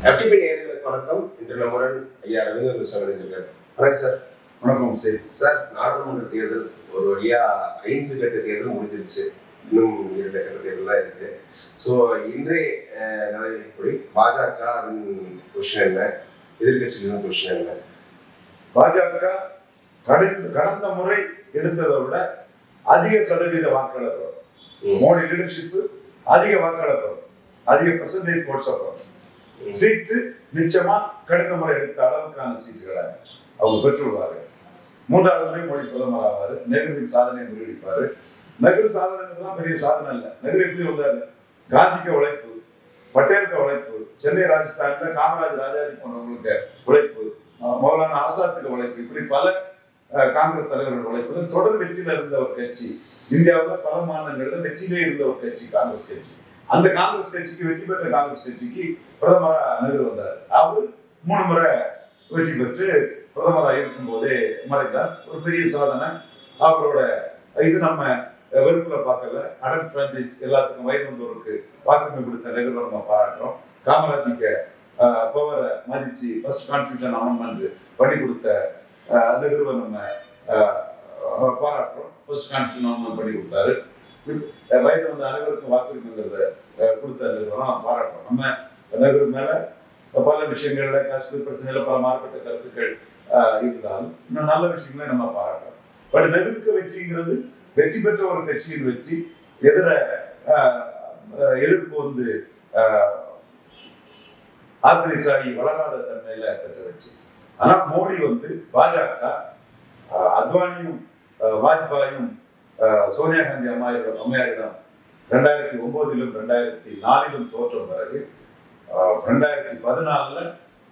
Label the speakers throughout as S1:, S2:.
S1: FTP நேயர்களுக்கு வணக்கம். இன்று நம்முடன் ஐயா ரவீந்திரன் கிருஷ்ணன் இணைஞ்சிருக்கார் வணக்கம் சார்
S2: வணக்கம் சரி
S1: சார் நாடாளுமன்ற தேர்தல் ஒரு வழியா ஐந்து கட்ட தேர்தல் முடிஞ்சிருச்சு. இன்னும் இரண்டு கட்ட தேர்தல் தான் இருக்கு. ஸோ இன்றைய அஹ், நிலைமைப்படி பாஜக கொஸ்டின் என்ன? எதிர்கட்சிகளின் கொஸ்டின் என்ன?
S2: பாஜக கடந்த கடந்த முறை எடுத்ததை விட அதிக சதவீத.
S1: ம்.
S2: மோடி லீடர்ஷிப் அதிக வாக்காளர் வரும். அதிக பர்சன்டேஜ் போட்ஸ் வரும். சீட்டு நிச்சயமா கடந்த முறை எடுத்த அளவுக்கான சீட்டுகளை அவங்க பெற்றுள்ளார்கள் மூன்றாவது முறை மொழி பிரதமர் ஆவாரு. நெஹ்ருவின் சாதனையை முறியடிப்பாரு. நெஹ்ரு சாதனைலாம் பெரிய சாதனை இல்லை நெஹ்ரு எப்படி வந்தாரு? காந்திக்கு உழைப்பு பட்டேலுக்கு உழைப்பு சென்னை ராஜஸ்தான்ல காமராஜ் ராஜாஜி போன்றவங்களுக்கு உழைப்பு அஹ் மௌலானா ஆசாத்துக்கு உழைப்பு இப்படி பல காங்கிரஸ் தலைவர்கள் உழைப்பு. தொடர் வெற்றியில இருந்த ஒரு கட்சி இந்தியாவில் பல மாநிலங்களில் வெற்றியிலே இருந்த ஒரு கட்சி காங்கிரஸ் கட்சி. அந்த காங்கிரஸ் கட்சிக்கு வெற்றி பெற்ற காங்கிரஸ் கட்சிக்கு பிரதமராக நெஹ்ரு வந்தார். அவர் மூணு முறை வெற்றி பெற்று பிரதமராக இருக்கும் போதே மறைந்தார். ஒரு பெரிய சாதனை. அவரோட இது நம்ம வெறுப்புல பார்க்கல. அடல் பிரான்சைஸ் எல்லாத்துக்கும் வயது வந்தோருக்கு வாக்குரிமை கொடுத்த நெஹ்ரு நம்ம பாராட்டுறோம். காமராஜுக்கு பவரை மதிச்சு ஃபர்ஸ்ட் கான்ஸ்டியூஷன் அமெண்ட்மெண்ட் பண்ணி கொடுத்த அஹ், நம்ம பாராட்டுறோம். ஃபர்ஸ்ட் கான்ஸ்டியூஷன் அமெண்ட்மெண்ட் பண்ணி கொடுத்தாரு. வயது வந்த அனைவருக்கும் வாக்குரிமைங்கிறத கொடுத்த நெஹ்ருவெல்லாம் பாராட்டுறோம். நம்ம நெஹ்ரு மேல பல விஷயங்கள்ல காஷ்மீர் பிரச்சனையில பல மாறுபட்ட கருத்துக்கள் இருந்தாலும் இந்த நல்ல விஷயங்களை நம்ம பாராட்டுறோம். பட் நெருக்க வெற்றிங்கிறது வெற்றி பெற்ற ஒரு கட்சியின் வெற்றி எதிர எதிர்ப்பு வந்து ஆர்கனைஸ் ஆகி வளராத தன்மையில பெற்ற வெற்றி. ஆனா மோடி வந்து பாஜக அத்வானியும் வாஜ்பாயும் சோனியா காந்தி அம்மாயிடம் அம்மையாரிடம் ரெண்டாயிரத்தி ஒன்பதிலும் ரெண்டாயிரத்தி நாலிலும் தோற்ற பிறகு ரெண்டாயிரத்தி பதினாலில்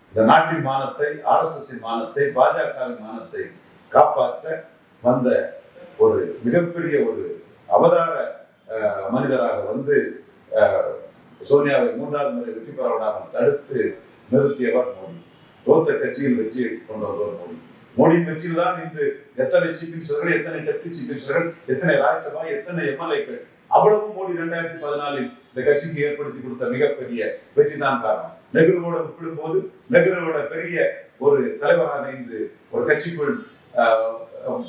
S2: இந்த நாட்டின் மானத்தை ஆர்எஸ்எஸ் மானத்தை பாஜகவின் மானத்தை காப்பாற்ற வந்த ஒரு மிகப்பெரிய ஒரு அவதார மனிதராக வந்து சோனியாவை மூன்றாவது முறை வெற்றி பெற விடாமல் தடுத்து நிறுத்தியவர் மோடி. தோத்த கட்சியில் வெற்றி கொண்டு மோடி. மோடியின் வெற்றியில் தான் இன்று எத்தனை சீஃப் மினிஸ்டர்கள் எத்தனை டெப்டி சீஃப் மினிஸ்டர்கள் எத்தனை ராஜ்யசபா எத்தனை எம்எல்ஏக்கள் அவ்வளவு மோடி ரெண்டாயிரத்தி பதினாலில் இந்த கட்சிக்கு ஏற்படுத்தி கொடுத்த மிகப்பெரிய வெற்றி தான் காரணம். நெஹ்ருவோட ஒப்பிடும்போது நெஹ்ருவோட பெரிய ஒரு தலைவராக இன்று ஒரு கட்சிக்குள் ஆஹ்,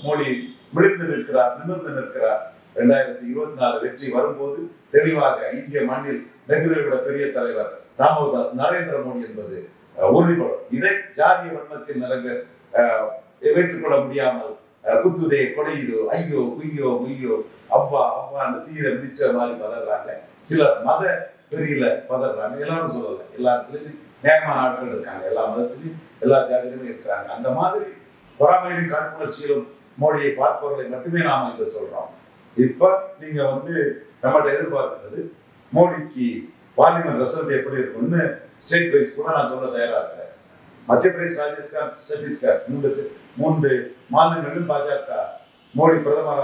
S2: மோடி விழுந்து நிற்கிறார் நிமிர்ந்து நிற்கிறார். ரெண்டாயிரத்தி இருபத்தி நாலு வெற்றி வரும்போது தெளிவாக இந்திய மண்ணில் நெஹ்ருவோட பெரிய தலைவர் ராமதாஸ் நரேந்திர மோடி என்பது உறுதிப்படும். இதை ஜாதிய வன்மத்தில் நிலங்க ஏற்றுக்கொள்ள முடியாமல் குத்துதே கொடையுதோ ஐயோ குய்யோ குய்யோ அப்பா அந்த தீர மிதிச்ச மாதிரி பதறாங்க. சில மத பெரியல பதறாங்க. எல்லாரும் சொல்லல எல்லா இடத்துலயும் நியாயமான ஆட்கள் இருக்காங்க எல்லா மதத்திலையும் எல்லா ஜாதியிலுமே இருக்கிறாங்க. அந்த மாதிரி பொறாமையிலும் காழ்ப்புணர்ச்சியிலும் மோடியை பார்ப்பவர்களை மட்டுமே நாம இங்க சொல்றோம். இப்ப நீங்க வந்து நம்மகிட்ட எதிர்பார்க்கிறது மோடிக்கு பார்லிமெண்ட் ரிசல்ட் எப்படி இருக்கும்னு ஸ்டேட் வைஸ் கூட நான் சொல்ல தயாரா இருக்கிறேன். மத்திய பிரதேஷ் ராஜஸ்தான் சத்தீஸ்கர் மூன்று மூன்று மாநிலங்களிலும் பாஜக மோடி பிரதமர்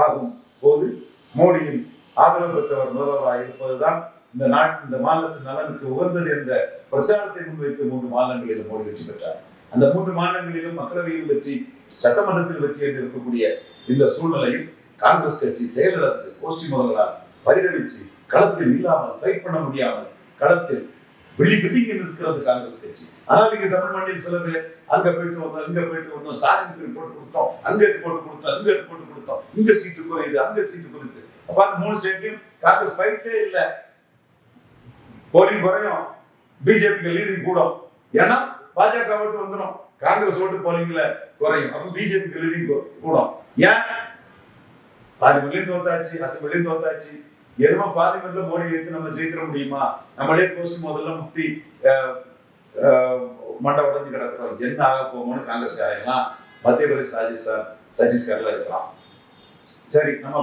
S2: ஆகும் போது மோடியின் ஆதரவு பெற்றவர் முதல்வராக இருப்பதுதான் இந்த நாட்டு இந்த மாநிலத்தின் நலனுக்கு உகந்தது என்ற பிரச்சாரத்தை முன்வைத்து மூன்று மாநிலங்களிலும் மோடி வெற்றி பெற்றார். அந்த மூன்று மாநிலங்களிலும் மக்களவையில் வெற்றி சட்டமன்றத்தில் வெற்றி என்று இருக்கக்கூடிய இந்த சூழ்நிலையில் காங்கிரஸ் கட்சி செயலிழந்து கோஷ்டி முதல்வரால் பரிதவிச்சு களத்தில் இல்லாமல் ஃபைட் பண்ண முடியாமல் களத்தில் வெளி பிதுங்கி இருக்கிறது காங்கிரஸ் கட்சி. ஆனால் இங்க தமிழ் மண்ணில் சில பேர் அங்க போயிட்டு வந்தோம் இங்க போயிட்டு வந்தோம் ஸ்டாலினுக்கு போட்டு கொடுத்தோம் அங்க போட்டு கொடுத்தோம் இங்க போட்டு கொடுத்தோம் இங்க சீட்டு குறையுது அங்க சீட்டு குறையுது. அப்ப அந்த மூணு ஸ்டேட்லயும் காங்கிரஸ் ஃபைட்டே இல்ல. போலிங் குறையும். பிஜேபிக்கு லீடிங் கூடும். ஏன்னா பாஜக ஓட்டு வந்துடும் காங்கிரஸ் ஓட்டு போலிங்ல குறையும். அப்ப பிஜேபிக்கு லீடிங் கூடும். ஏன்? பார்லிமெண்ட்லயும் தோத்தாச்சு அசம்பிளியும் தோத்தாச்சு. என்னமோ பார்லிமெண்ட்ல மோடி எடுத்து நம்ம ஜெயித்திட முடியுமா? நம்மளே கோஷி முதல்ல முட்டி அஹ், அஹ், மண்டை உடைஞ்சு கிடக்கிறோம். என்ன ஆக போமோன்னு காங்கிரஸ் ஆகலாம் மத்திய பிரதேஷ் ராஜஸ்தான் சத்தீஸ்கர்ல இருக்கலாம் சரி நம்ம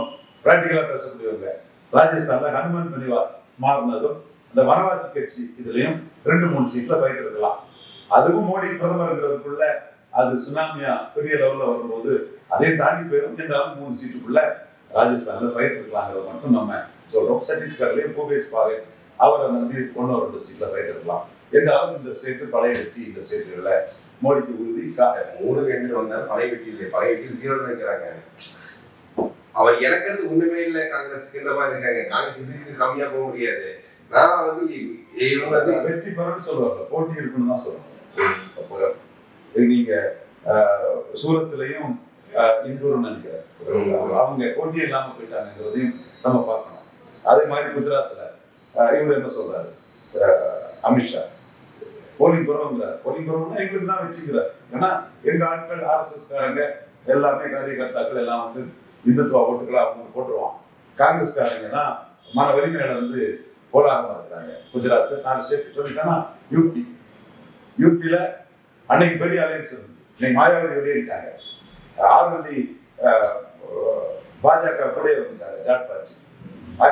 S2: பிராக்டிக்கலா பேசக்கூடியவங்க. ராஜஸ்தான்ல ஹனுமன் பனிவார் மாறினதும் இந்த வனவாசி கட்சி இதுலயும் ரெண்டு மூணு சீட்ல போயிட்டு இருக்கலாம். அதுவும் மோடி பிரதமர்ங்கிறதுக்குள்ள அது சுனாமியா பெரிய லெவல்ல வரும்போது அதையும் தாண்டி போயிடும் என்றாலும் மூணு சீட்டுக்குள்ள ராஜஸ்தான்ல ஃபைட் இருக்கலாங்கிறத மட்டும் நம்ம சொல்றோம். சத்தீஸ்கர்லயும் பூபேஷ் பாவே அவரை நம்பி ஒன்னு ரெண்டு சீட்ல ஃபைட் இருக்கலாம் என்றாலும் இந்த ஸ்டேட் பழைய வெற்றி இந்த ஸ்டேட்டுகள்ல மோடிக்கு உறுதி.
S1: ஊடு என்று வந்தால் பழைய வெற்றி இல்லை பழைய வெற்றி ஜீரோ வைக்கிறாங்க. அவர் இறக்கிறது ஒண்ணுமே இல்லை. காங்கிரஸுக்குன்ற மாதிரி இருக்காங்க? காங்கிரஸ் இதுக்கு கம்மியா போக முடியாது. நான் வந்து இவங்க வந்து
S2: வெற்றி பெறன்னு சொல்லுவாங்க. போட்டி இருக்குன்னு தான் சொல்லுவாங்க. நீங்க சூரத்துலயும் இந்தூர்னு நினைக்கிறேன். அவங்க போட்டி இல்லாம போயிட்டாங்கிறதையும் நம்ம பார்க்கணும். அதே மாதிரி குஜராத்தில் இவர் என்ன சொல்றாரு? அமித்ஷா போலிங் குறவுங்கிறார் போலிங் குறவுனா எங்களுக்கு தான் வச்சுக்கிறார் ஏன்னா எங்க ஆட்கள் ஆர்எஸ்எஸ் காரங்க எல்லாமே காரியகர்த்தாக்கள் எல்லாம் வந்து இந்துத்துவ ஓட்டுகளை அவங்க போட்டுருவான் காங்கிரஸ்காரங்கன்னா மன வலிமையில வந்து கோலாகமா இருக்கிறாங்க. குஜராத் நான் ஸ்டேட் சொல்லிட்டேன்னா யூபி யூபியில அன்னைக்கு பெரிய அலையன்ஸ் இருந்தது. இன்னைக்கு மாயாவதி வெளியேறிட்டாங்க ஆர்வதி பாஜக கூட வந்துட்டாங்க ஜாட் பாட்சி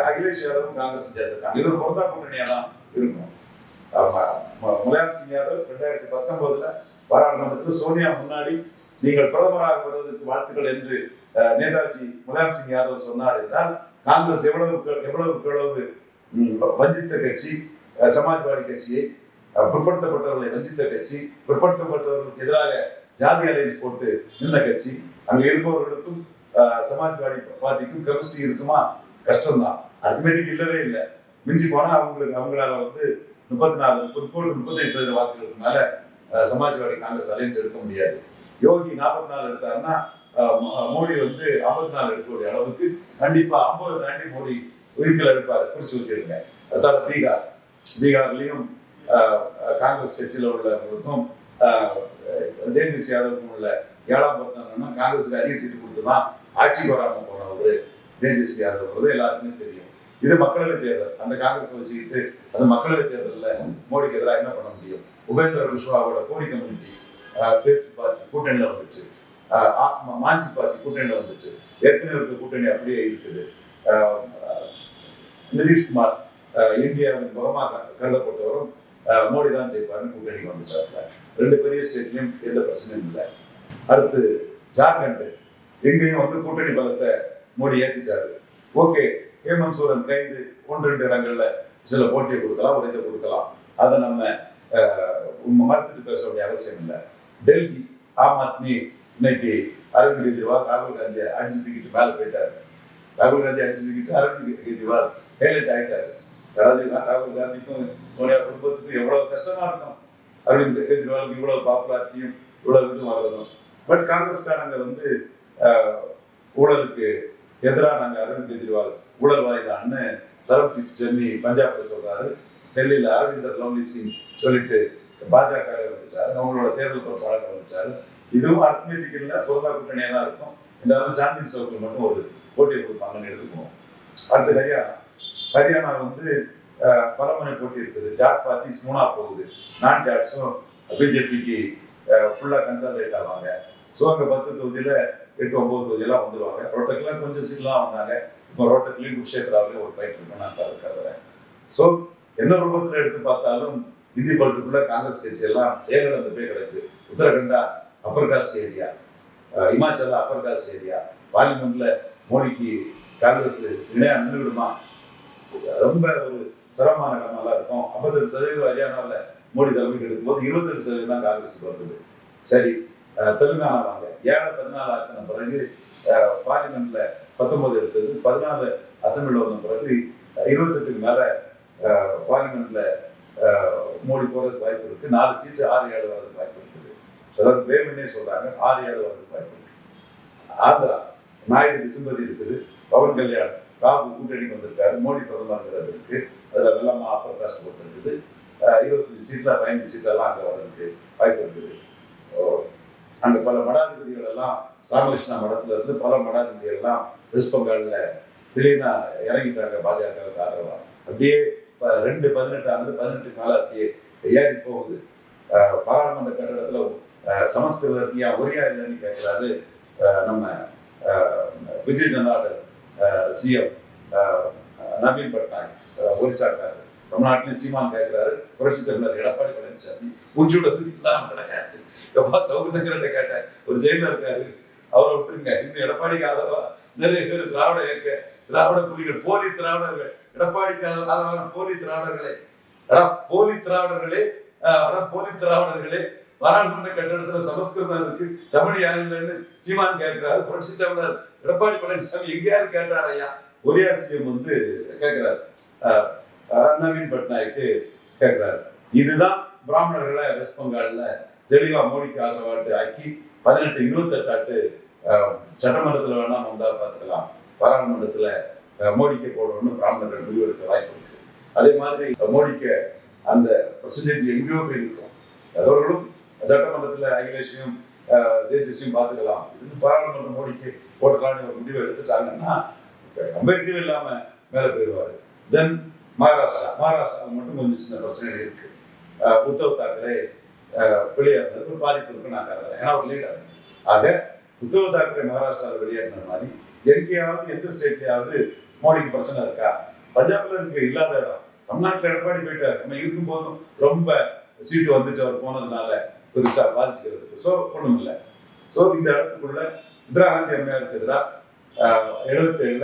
S2: அகிலேஷ் யாதவும் காங்கிரஸ் சேர்ந்திருக்காங்க இது ஒரு பொருத்தா கூட்டணியா தான் இருக்கும் முலாயம் சிங் யாதவ் ரெண்டாயிரத்தி பத்தொன்பதுல பாராளுமன்றத்தில் சோனியா முன்னாடி நீங்கள் பிரதமராக வருவதற்கு வாழ்த்துக்கள் என்று நேதாஜி முலாயம் சிங் யாதவ் சொன்னார் என்றால் காங்கிரஸ் எவ்வளவு எவ்வளவு எவ்வளவு வஞ்சித்த கட்சி சமாஜ்வாடி கட்சியை பிற்படுத்தப்பட்டவர்களை வஞ்சித்த கட்சி பிற்படுத்தப்பட்டவர்களுக்கு எதிராக ஜாதி அலைன்ஸ் போட்டு நின்ற கட்சி அங்கே இருப்பவர்களுக்கும் சமாஜ்வாடி பார்ட்டிக்கும் கெமிஸ்ட்ரி இருக்குமா கஷ்டம்தான். அர்த்தமேட்டிக் இல்லவே இல்லை. மிஞ்சி போனால் அவங்களுக்கு அவங்களால வந்து முப்பத்தி நாலு முப்பது முப்பத்தைந்து சதவீத வாக்குகளுக்கு மேலே சமாஜ்வாடி காங்கிரஸ் அலையன்ஸ் எடுக்க முடியாது. யோகி நாற்பத்தி நாலு எடுத்தாருன்னா மோடி வந்து ஐம்பத்தி நாலு எடுக்கக்கூடிய அளவுக்கு கண்டிப்பா ஐம்பது தாண்டி மோடி உயிர்கள் எடுப்பார். குறிச்சு வச்சிருங்க அதாவது பீகார். பீகார்லயும் காங்கிரஸ் கட்சியில உள்ளவங்களுக்கும் தேஜஸ்வி யாதவுக்கும் உள்ள ஏழாம் பத்தாங்கன்னா காங்கிரஸுக்கு அதிக சீட்டு கொடுத்து தான் வராமல் போனவர். தேஜஸ்வி யாதவ் எல்லாருக்குமே தெரியும். இது மக்களவை தேர்தல். அந்த காங்கிரஸ் வச்சுக்கிட்டு அந்த மக்களவை தேர்தலில் மோடிக்கு எதிராக என்ன பண்ண முடியும்? உபேந்திர குஷ்வாவோட கோடி கம்யூனிட்டி பேசி பார்ட்டி கூட்டணியில் வந்துச்சு. மாஞ்சி பார்ட்டி கூட்டணியில் வந்துச்சு. ஏற்கனவே இருக்க கூட்டணி அப்படியே இருக்குது. நிதிஷ்குமார் இந்தியாவின் முகமாக கருதப்பட்டவரும் மோடி தான் ஜெயிப்பாருன்னு கூட்டணி வந்துட்டாங்க ரெண்டு பெரிய ஸ்டேட்லையும் எந்த பிரச்சனையும் இல்லை. அடுத்து ஜார்க்கண்ட். எங்கேயும் வந்து கூட்டணி பலத்தை மோடி ஏத்திட்டாரு. ஓகே ஹேமந்த் சோரன் கைது. ஒன்று ரெண்டு இடங்கள்ல சில போட்டியை கொடுக்கலாம் உடைத்தை கொடுக்கலாம். அதை நம்ம மறுத்துட்டு பேச வேண்டிய அவசியம் இல்லை. டெல்லி ஆம் ஆத்மி இன்னைக்கு அரவிந்த் கெஜ்ரிவால் ராகுல் காந்தி அடிச்சு தூக்கிட்டு மேலே போயிட்டாரு. ராகுல் காந்தி அடிச்சு தூக்கிட்டு அரவிந்த் கெஜ்ரிவால் ஹைலைட் ஆயிட்டாரு. ராஜீவ் ராகுல் காந்திக்கும் சோனியா குடும்பத்துக்கும் எவ்வளவு கஷ்டமா இருக்கும். அரவிந்த் கெஜ்ரிவாலுக்கு இவ்வளவு பாப்புலாரிட்டியும் இவ்வளவு இதுவும் வரதும் பட் காங்கிரஸ்காரங்க வந்து ஊழலுக்கு எதிராக நாங்கள் அரவிந்த் கெஜ்ரிவால் ஊழல் வாய்தான்னு சரத் சென்னி பஞ்சாப்ல சொல்றாரு. டெல்லியில் அரவிந்தர் லவ்லி சிங் சொல்லிட்டு பாஜக வந்துட்டாரு. அவங்களோட தேர்தல் பொறுப்பாளர் வந்துட்டாரு. இதுவும் அர்த்தமேட்டிக் இல்லை பொருந்தா கூட்டணியாக தான் இருக்கும். இருந்தாலும் சாந்தின் சோக்கில் மட்டும் ஒரு போட்டியை கொடுப்பாங்கன்னு எடுத்துக்குவோம். அடுத்து ஹரியானா. ஹரியானா வந்து அஹ், போட்டி இருக்குது. ஜாட் பார்ட்டிஸ் மூணா போகுது. நான் ஜாட்ஸும் பிஜேபிக்கு ஃபுல்லாக கன்சல்டேட் ஆவாங்க. ஸோ பத்து தொகுதியில் எட்டு ஒன்பது தொகுதியெல்லாம் வந்துடுவாங்க ரோட்டக்கெல்லாம் கொஞ்சம் சீட்லாம் வந்தாங்க இப்போ ரோட்டத்துலேயும் குருஷேத்ராவிலையும் ஒரு ஃபைட் இருக்கு நான் கருதுறேன் ஸோ என்ன ரூபத்தில் எடுத்து பார்த்தாலும் இந்தி பல்ட்டுக்குள்ள காங்கிரஸ் கட்சி எல்லாம் செயலிழந்து போய் கிடக்கு. Uttarakhand upper caste area Himachal upper caste area பார்லிமெண்ட்ல மோடிக்கு காங்கிரஸ் இணையா நின்றுவிடுமா? ரொம்ப ஒரு சிரமமான கடமெல்லாம் இருக்கும். ஐம்பத்தெட்டு சதவீதம் ஹரியானாவில் மோடி தலைமைக்கு எடுக்கும்போது இருபத்தெட்டு சதவீதம் தான் காங்கிரஸ் வந்தது. சரி தெலுங்கானா வாங்க ஏழை பதினாலு ஆக்கின பிறகு பார்லிமெண்ட்ல பத்தொன்பது எடுத்தது. பதினாலு அசம்பிளில் வந்த பிறகு இருபத்தெட்டுக்கு மேல பார்லிமெண்ட்ல மோடி போறதுக்கு வாய்ப்பு இருக்கு. நாலு சீட்டு ஆறு ஏழு வர்றதுக்கு வாய்ப்பு இருக்குது. சிலர் வேணும்னே சொல்றாங்க. ஆறு ஏழு வர்றதுக்கு வாய்ப்பு இருக்கு. ஆந்திரா நாயுடு விசும்பதி இருக்குது. பவன் கல்யாண் ராகுல் கூட்டணி வந்திருக்காரு. மோடி பிரதமர்ங்கிறது இருக்கு. அதுல வெள்ளம்மா அப்பர் காஸ்ட் போட்டு இருக்குது. இருபத்தஞ்சு சீட்ல பதினஞ்சு சீட்டெல்லாம் அங்கே வர்றதுக்கு வாய்ப்பு இருக்குது. அங்கே பல மடாதிபதிகள் எல்லாம் ராமகிருஷ்ணா மடத்துல இருந்து பல மடாதிபதிகள் எல்லாம் வெஸ்ட் பெங்காலில் திடீர்னா இறங்கிட்டாங்க பாஜகவுக்கு ஆதரவா. அப்படியே ப- ரெண்டு பதினெட்டு ஆண்டு அப்படியே ஏறி போகுது. பாராளுமன்ற கட்டடத்தில் அஹ் சமஸ்கிருத ஒரியா இல்லைன்னு கேட்கிறாரு நம்ம விஜய் ஜனதாதள் சிஎம் நவீன் பட்நாயக் ஒரிசாக்காரர். தமிழ்நாட்டிலும் சீமான் கேட்கிறாரு புரட்சி தமிழர் எடப்பாடி பழனிசாமி உச்சுடது இல்லாமல் கிடையாது எப்பா சவுக்கு கேட்டேன். ஒரு ஜெயில இருக்காரு. அவரை விட்டுருங்க. இன்னும் எடப்பாடிக்கு ஆதரவா? நிறைய பேர் திராவிட இயக்க திராவிட புலிகள் போலி திராவிடர்கள். எடப்பாடிக்கு ஆதரவான போலி திராவிடர்களே. ஆனா போலி திராவிடர்களே ஆனா போலி திராவிடர்களே. பாராளுமன்ற கட்டடத்துல சமஸ்கிருதம் இருக்கு. தமிழ் யாரும் இல்லைன்னு சீமான் கேட்கிறாரு. புரட்சி தமிழர் எடப்பாடி பழனிசாமி எங்கேயாவது கேட்டார் ஐயா? ஒரே அரசியம் வந்து கேட்கிறார். அஹ், நவீன் பட்நாயக்கு கேட்கிறார். இதுதான் பிராமணர்களை வெஸ்ட் பெங்கால்ல தெளிவா மோடிக்கு ஆதரவாட்டு ஆக்கி பதினெட்டு இருபத்தெட்டாட்டு ஆட்டு சட்டமன்றத்துல வேணா வந்தா பார்த்துக்கலாம் பாராளுமன்றத்துல மோடிக்கு போடணும்னு பிராமணர்கள் முடிவெடுக்க வாய்ப்பு இருக்கு. அதே மாதிரி மோடிக்கு அந்த பர்சன்டேஜ் எங்கேயோ போய் இருக்கும் அவர்களும் சட்டமன்றத்துல அகிலேஷையும் அஹ், பார்த்துக்கலாம் இது பாராளுமன்ற மோடிக்கு போட்டுக்கலாம்னு ஒரு முடிவு எடுத்துட்டாங்கன்னா கம்பேரிட்டிவ் இல்லாம மேல போயிடுவாரு. தென் மகாராஷ்டிரா. மகாராஷ்டிரா மட்டும் கொஞ்சம் சின்ன பிரச்சனை இருக்கு. உத்தவ் தாக்கரே அஹ், வெளியேறினது. ஒரு பாதிப்பு இருக்கு நான் கருதுறேன் ஏன்னா ஒரு லீடர் ஆக உத்தவ் தாக்கரே மகாராஷ்டிராவில் வெளியேறின மாதிரி எங்கேயாவது எந்த ஸ்டேட்லயாவது மோடிக்கு பிரச்சனை இருக்கா? பஞ்சாப்ல இருக்கு இல்லாத இடம். தமிழ்நாட்டில் எடப்பாடி போயிட்டார். நம்ம இருக்கும்போதும் ரொம்ப சீட்டு வந்துட்டு அவர் போனதுனால பெருசா பாதிக்கிறதுக்கு. ஸோ ஒன்றும் இல்லை ஸோ இந்த இடத்துக்குள்ள இந்திரா காந்தி அம்மையாருக்கு எதிராக எழுபத்தி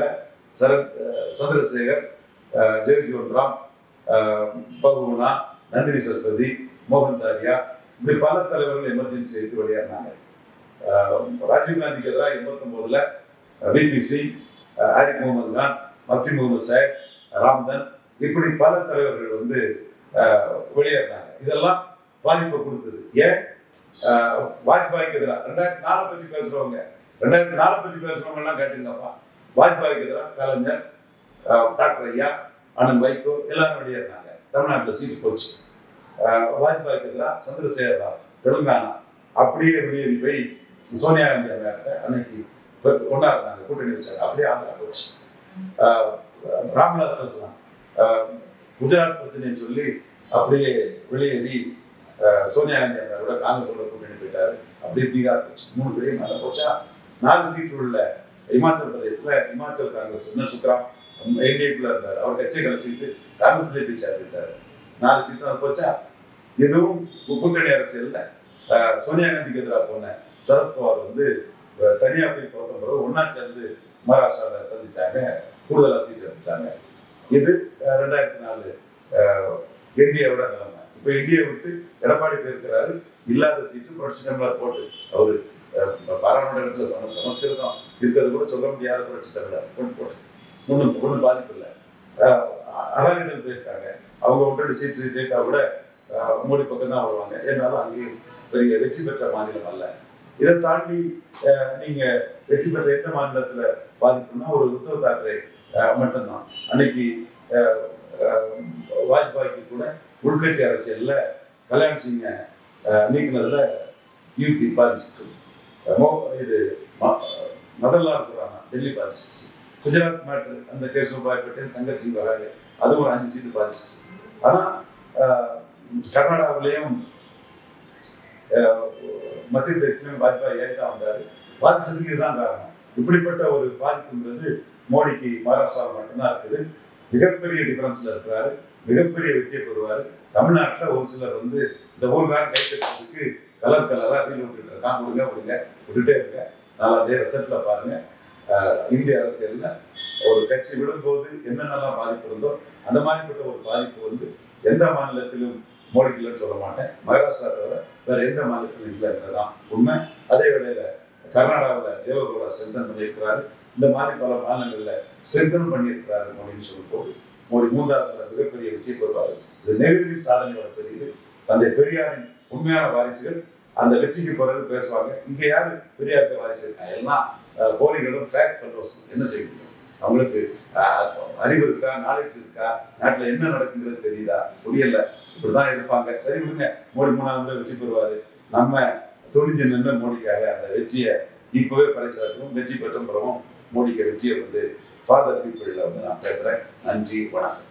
S2: சரத் சந்திரசேகர் அஹ், ராம் அஹ், நந்தினி சரஸ்வதி மோகன் தாரியா இப்படி பல தலைவர்கள் எமர்ஜென்சி எடுத்து வெளியேறினாங்க. ராஜீவ்காந்திக்கு ராஜீவ் எண்பத்தொம்போதில் எதிராக சிங் பிபிசி முகமது கான் மப்தி முகமது சையத் ராம்தன் இப்படி பல தலைவர்கள் வந்து வெளியேறினாங்க. இதெல்லாம் பாதிப்பை கொடுத்தது. ஏன்? வாஜ்பாய்க்கு எதிராக ரெண்டாயிரத்தி நாலு பற்றி பேசுகிறவங்க ரெண்டாயிரத்தி நாலு பற்றி பேசுகிறவங்கலாம் கேட்டுங்கப்பா வாஜ்பாய்க்கு எதிராக கலைஞர் டாக்டர் ஐயா அண்ணன் வைகோ எல்லாரும் வெளியேறினாங்க. தமிழ்நாட்டில் சீட்டு போச்சு. அஹ், வாஜ்பாய்க்கு எதிராக சந்திரசேகர் ராவ் தெலுங்கானா அப்படியே வெளியேறி போய் சோனியா காந்தி அம்மையார்ட்ட அன்னைக்கு ஒன்றா இருந்தாங்க கூட்டணி வச்சாங்க. அப்படியே ஆந்திரா போச்சு. ராம்விலாஸ் பாஸ்வான் குஜராத் பிரச்சனையை சொல்லி அப்படியே வெளியேறி சோனியா காந்தி அம்மையாரோட காங்கிரஸோட கூட்டணி போயிட்டாரு. அப்படியே பீகார் போச்சு. மூணு பேரையும் மேலே போச்சா? நாலு சீட்டு உள்ள இமாச்சல் பிரதேசில் இமாச்சல் காங்கிரஸ் என்ன சுக்ரா என்டிஏக்குள்ள இருந்தார். அவர் கட்சியை கழிச்சுக்கிட்டு காங்கிரஸ்லேயே போய் சேர்ந்துட்டாரு. நாலு சீட்டு போச்சா? எதுவும் கூட்டணி அரசியல்ல சோனியா காந்திக்கு எதிராக போன சரத்பவார் வந்து தனியா போய் தோற்ற பிறகு ஒன்னா சேர்ந்து மகாராஷ்டிராவில் சந்திச்சாங்க கூடுதலா சீட் எடுத்துட்டாங்க. இது ரெண்டாயிரத்தி நாலு என்டிஏவோட நிலைமை. இப்போ என்டிஏ விட்டு எடப்பாடி போயிருக்கிறாரு இல்லாத சீட்டு புரட்சி தமிழர் போட்டு. அவரு பாராளுமன்ற சம சமஸ்கிருதம் இருக்கிறது கூட சொல்ல முடியாத புரட்சி தமிழர் போட்டு போட்டு. ஒன்றும் ஒன்றும் பாதிப்பு இல்லை. அகாலிகள் போயிருக்காங்க. அவங்க விட்டுட்டு சீட்டு ஜெயித்தா கூட மோடி பக்கம் தான் வருவாங்க. ஏன்னாலும் அங்கேயும் பெரிய வெற்றி பெற்ற மாநிலம் அல்ல. இதை தாண்டி நீங்க வெற்றி பெற்ற எந்த மாநிலத்துல பாதிக்கணும்னா ஒரு உத்தவ் தாக்கரே மட்டும்தான். அன்னைக்கு வாஜ்பாய்க்கு கூட உள்கட்சி அரசியல்ல கல்யாண் சிங்க நீக்கினதுல யூபி பாதிச்சிட்டு. இது ம- மதன்லால் குரானா டெல்லி பாதிச்சிருச்சு. குஜராத் மேட்ரு அந்த கேசுபாய் பட்டேல் சங்கர் சிங் வராங்க அதுவும் அஞ்சு சீட்டு பாதிச்சிருச்சு. ஆனால் கர்நாடகாவிலேயும் கர்நாடகாவிலையும் மத்திய பிரதேசலையும் வாஜ்பாய் ஏறிதான் வந்தார். பாதிச்சதுக்கு இதுதான் காரணம். இப்படிப்பட்ட ஒரு பாதிப்புங்கிறது மோடிக்கு மகாராஷ்டிராவில் மட்டும்தான் இருக்குது. மிகப்பெரிய டிஃபரன்ஸ்ல இருக்கிறாரு. மிகப்பெரிய வெற்றியை பெறுவார். தமிழ்நாட்டில் ஒரு சிலர் வந்து இந்த ஊர்காரன் கை கலர் கலராக அப்படின்னு விட்டுட்டு இருக்கான் கொடுங்க விடுங்க விட்டுட்டே இருக்க நல்லா அதே ரிசல்ட்டில் பாருங்கள் இந்திய அரசியல்ல ஒரு கட்சி விடும்போது என்னென்னலாம் பாதிப்பு இருந்தோ அந்த மாதிரிப்பட்ட ஒரு பாதிப்பு வந்து எந்த மாநிலத்திலும் மோடிக்கு இல்லைன்னு சொல்ல மாட்டேன். மகாராஷ்டிரா தவிர வேற எந்த மாநிலத்திலும் இல்லை தான் உண்மை. அதே வேளையில கர்நாடகாவில் தேவகோடா ஸ்ட்ரென்தன் பண்ணியிருக்கிறாரு. இந்த மாதிரி பல மாநிலங்களில் ஸ்ட்ரென்தன் பண்ணியிருக்கிறாரு மோடின்னு சொல்லும்போது மோடி மூன்றாவது மிகப்பெரிய வெற்றி பெறுவார். இது நேருவின் சாதனையோட பெரியது. தந்தை பெரியாரின் உண்மையான வாரிசுகள் அந்த வெற்றிக்கு பிறகு பேசுவாங்க. இங்க யாரு பெரியாருக்கு வாரிசு இருக்கா? எல்லாம் போலிகளும் ஃபேக் ஃபெல்லோஸ் என்ன செய்ய முடியும்? அவங்களுக்கு அறிவு இருக்கா நாலேஜ் இருக்கா நாட்டில் என்ன நடக்குங்கிறது தெரியுதா? புரியல. இப்படிதான் இருப்பாங்க. சரி விடுங்க. மோடி மூணாவது வெற்றி பெறுவாரு. நம்ம துணிஞ்சு நின்று மோடிக்காக அந்த வெற்றியை இப்பவே பரிசாற்றுவோம் வெற்றி பெற்றும் மோடிக்கு வெற்றியை வந்து ஃபாதர் பீப்புளில் வந்து நான் பேசுகிறேன் நன்றி வணக்கம்.